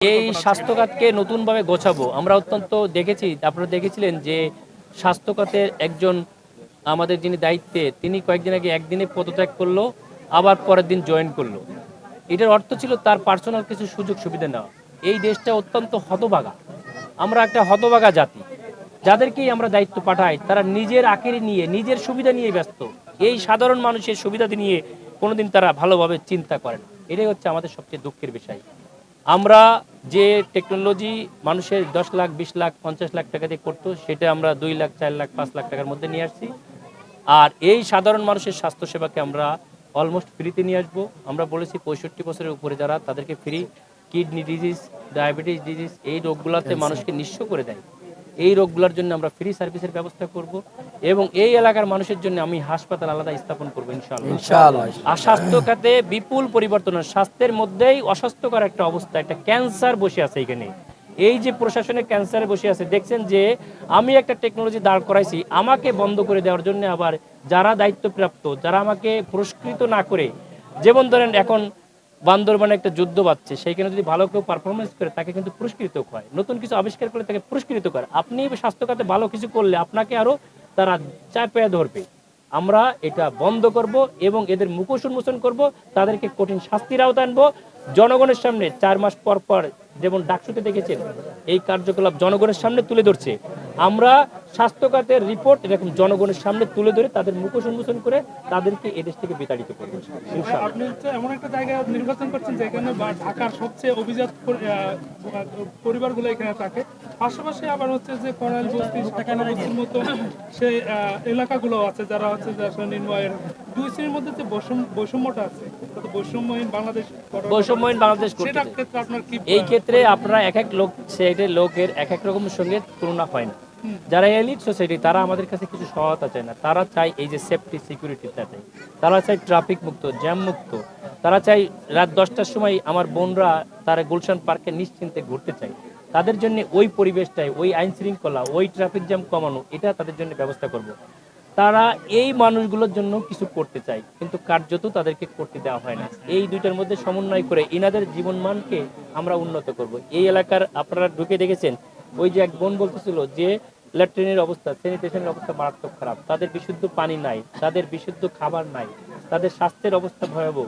এই স্বাস্থ্যখাতকে নতুনভাবে গোছাবো। আমরা অত্যন্ত দেখেছি আপনারা দেখেছিলেন যে স্বাস্থ্যখাতের একজন আমাদের যিনি দায়িত্বে তিনি কয়েকদিন আগে একদিনে পদত্যাগ করল আবার পরের দিন জয়েন করল। এটার অর্থ ছিল তার পার্সোনাল কিছু সুযোগ সুবিধা নেওয়া। এই দেশটা অত্যন্ত হতভাগা। আমরা একটা হতভাগা জাতি। যাদেরকেই আমরা দায়িত্ব পাঠাই তারা নিজের আখেরি নিয়ে নিজের সুবিধা নিয়ে ব্যস্ত। এই সাধারণ মানুষের সুবিধা নিয়ে কোনোদিন তারা ভালোভাবে চিন্তা করে না। এটাই হচ্ছে আমাদের সবচেয়ে দুঃখের বিষয়। আমরা যে টেকনোলজি মানুষের দশ লাখ বিশ লাখ পঞ্চাশ লাখ টাকা দিয়ে করতো সেটা আমরা দুই লাখ চার লাখ পাঁচ লাখ টাকার মধ্যে নিয়ে আসছি। আর এই সাধারণ মানুষের স্বাস্থ্যসেবাকে আমরা অলমোস্ট ফ্রিতে নিয়ে আসব। আমরা বলেছি পঁয়ষট্টি বছরের উপরে যারা তাদেরকে free kidney disease diabetes disease এই রোগগুলোতে মানুষকে নিঃস্ব করে দেয়। এই রোগগুলোর জন্য আমরা ফ্রি সার্ভিসের ব্যবস্থা করব এবং এই এলাকার মানুষের জন্য আমি হাসপাতাল আলাদা স্থাপন করব ইনশাআল্লাহ। আর স্বাস্থ্য খাতে বিপুল পরিবর্তন স্বাস্থ্যের মধ্যেই অস্বাস্থ্যকর একটা অবস্থা একটা ক্যান্সার বসে আছে এখানে এই যে প্রশাসনে ক্যান্সারে বসে আছে দেখছেন যে আমি একটা টেকনোলজি দাঁড় করাইছি আমাকে বন্ধ করে দেওয়ার জন্য আবার যারা দায়িত্বপ্রাপ্ত যারা আমাকে পুরস্কৃত না করে যেমন ধরেন এখন বান্দরবানে একটা যুদ্ধ বাচ্ছে সেইখানে যদি ভালো কেউ পারফরমেন্স করে, তাকে কিন্তু পুরস্কৃত হয় নতুন কিছু আবিষ্কার করলে তাকে পুরস্কৃত করে আপনি স্বাস্থ্য খাতে ভালো কিছু করলে আপনাকে আরও তারা চাপে ধরবে। আমরা এটা বন্ধ করব এবং এদের মুখোশ উন্মোচন করব, তাদেরকে কঠিন শাস্তির আওতা আনব। জনগণের সামনে চার মাস পর পর যেমন ডাকসুতে দেখেছেন, এই কার্যকলাপ জনগণের সামনে তুলে ধরছে। আমরা স্বাস্থ্য খাতের রিপোর্ট এরকম জনগণের সামনে তুলে ধরে তাদের মুখোশ উন্মোচন করে তাদেরকে এদেশ থেকে বিতাড়িত করব। আপনি হচ্ছে এমন একটা জায়গায় নির্বাচন করছেন যেখানে ঢাকার সবচেয়ে অভিজাত পরিবারগুলো এখানে থাকে। পাশাপাশি আবার হচ্ছে যে করাইল বস্তি সাকানা বস্তির মতো সেই এলাকাগুলো আছে যারা হচ্ছে যে আসলে নির্ময়ের দুই শ্রেণির মধ্যে যে বৈষম্য বৈষম্যটা আছে বৈষম্যহীন বাংলাদেশ বৈষম্যহীন বাংলাদেশ করতে ক্ষেত্রে আপনার কি এই ক্ষেত্রে আপনারা এক এক লোক সেটের লোকের এক এক রকমের সঙ্গে তুলনা হয় না। যারা এলিট সোসাইটি তারা আমাদের কাছে কিছু সহায়তা চায় না। তারা চায় এই যে সেফটি সিকিউরিটিটা চাই তারা চায় ট্রাফিক মুক্ত জ্যাম মুক্ত। তারা চাই রাত দশটার সময় আমার বোনরা তারা গুলশান পার্কে নিশ্চিন্তে ঘুরতে চায়। তাদের জন্য ওই পরিবেশটাই, ওই আইন শৃঙ্খলা, ওই ট্রাফিক জ্যাম কমানো, এটা তাদের জন্য ব্যবস্থা করব। তারা এই মানুষগুলোর জন্য কিছু করতে চায়, কিন্তু কার্যত তাদেরকে করতে দেওয়া হয় না। এই দুইটার মধ্যে সমন্বয় করে ইনাদের জীবনমানকে আমরা উন্নত করব। এই এলাকার আপনারা ঢুকে দেখেছেন ওই যে এক বোন বলতেছিল যে ল্যাট্রিনের অবস্থা, স্যানিটেশনের অবস্থা মারাত্মক খারাপ। তাদের বিশুদ্ধ পানি নাই, তাদের বিশুদ্ধ খাবার নাই, তাদের স্বাস্থ্যের অবস্থা ভয়াবহ।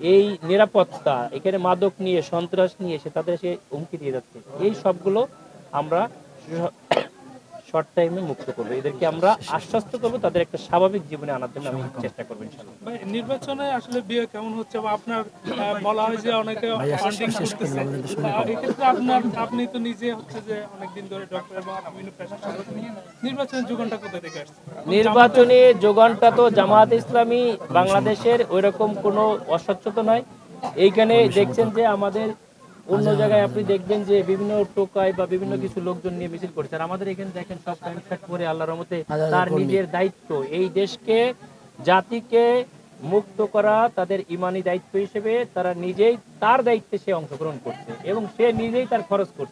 এই নিরাপত্তা, এখানে মাদক নিয়ে, সন্ত্রাস নিয়ে এসে তাদের সে হুমকি দিয়ে যাচ্ছে। এই সবগুলো আমরা শর্ট টাইমে মুক্ত করব। এদেরকে আমরা আশ্বস্ত করব তাদের একটা স্বাভাবিক জীবনে আনার জন্য আমি চেষ্টা করব নির্বাচনে আসলে বিয়ে কেমন হচ্ছে বা আপনার বলা হয় যে অনেকে ফান্ডিং করতেছে। এক্ষেত্রে আপনার আপনি তো নিজে হচ্ছে যে অনেকদিন ধরে ডক্টর এবং বিভিন্ন পেশার সাথে নির্বাচনের যুগনটা কোথায় থেকে আসছে? নির্বাচনে যোগানটা তো জামাত ইসলামী বাংলাদেশের ওইরকম কোনো অস্বচ্ছতা নয়। এইখানে দেখছেন যে আমাদের অন্য জায়গায় আপনি দেখবেন যে বিভিন্ন টোকায় বা বিভিন্ন কিছু লোকজন নিয়ে মিছিল করছে। আর আমাদের এখানে দেখেন সব প্যান্ট শার্ট পরে আল্লাহর রহমতে তার নিজের দায়িত্ব। এই দেশকে জাতিকে মুক্ত করা তাদের ইমানি দায়িত্ব হিসেবে তারা নিজেই তার দায়িত্বে সে অংশগ্রহণ করছে এবং সে নিজেই তার খরচ করছে।